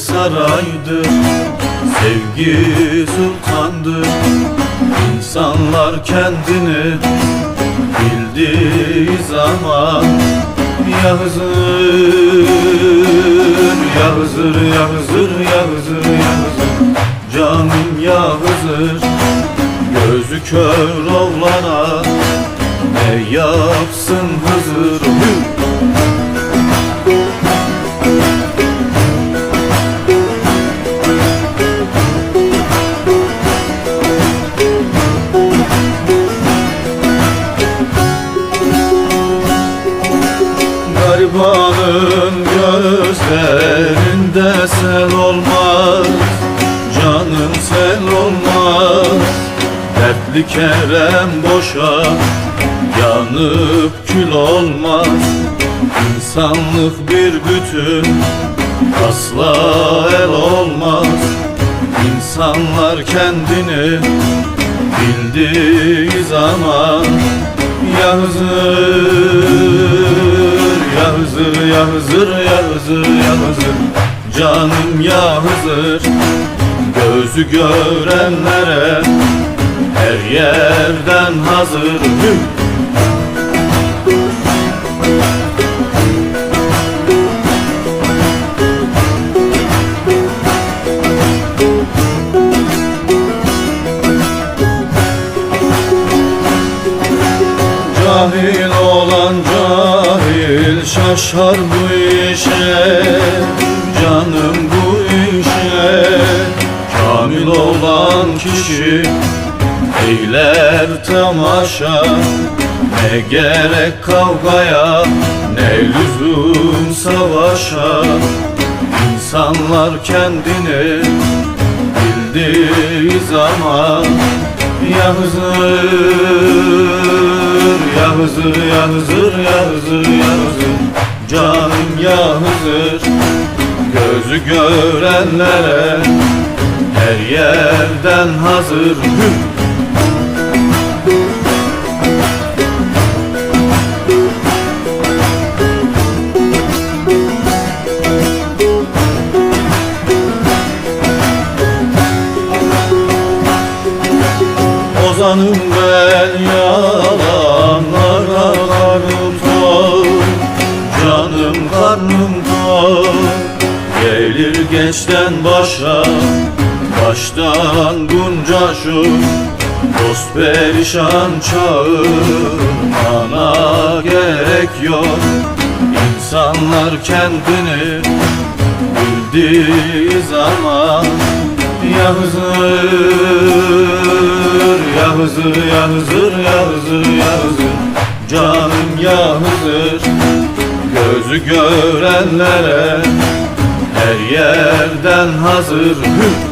saraydır Sevgi sultandır İnsanlar kendini bildiği zaman Ya Hızır, ya Hızır, ya Hızır, ya Hızır, ya Hızır Canım ya Hızır Gözü kör oğlana Ne yapsın Hızır Hü! Gözlerinde sel olmaz Canın sel olmaz. Dertli Kerem boşa Yanıp kül olmaz. İnsanlık bir bütün Asla el olmaz. İnsanlar kendini bildiği zaman Ya Hızır, ya Hızır, ya Hızır, ya Hızır, ya Hızır Canım ya Hızır Gözü görenlere her yerden hazır! Cahil olan cahil şaşar bu işe Canım bu işe. Kamil olan kişi eyler tamaşa Ne gerek kavgaya ne lüzum savaşa. İnsanlar kendini bildiği zaman Ya Hızır, ya Hızır, ya Hızır, ya Hızır, ya Hızır Canım ya Hızır Gözü görenlere her yerden hazır Hü! Ozanım ben yalanlara karnım Canım karnım tok Gelir gençten başa Baştan bunca şu. Dost perişan çağırmana gerek yok. İnsanlar kendini bildiği zaman Ya Hızır, ya Hızır, ya Hızır, ya Hızır, ya Hızır Canım ya Hızır Gözü görenlere her yerden hazır. Hü!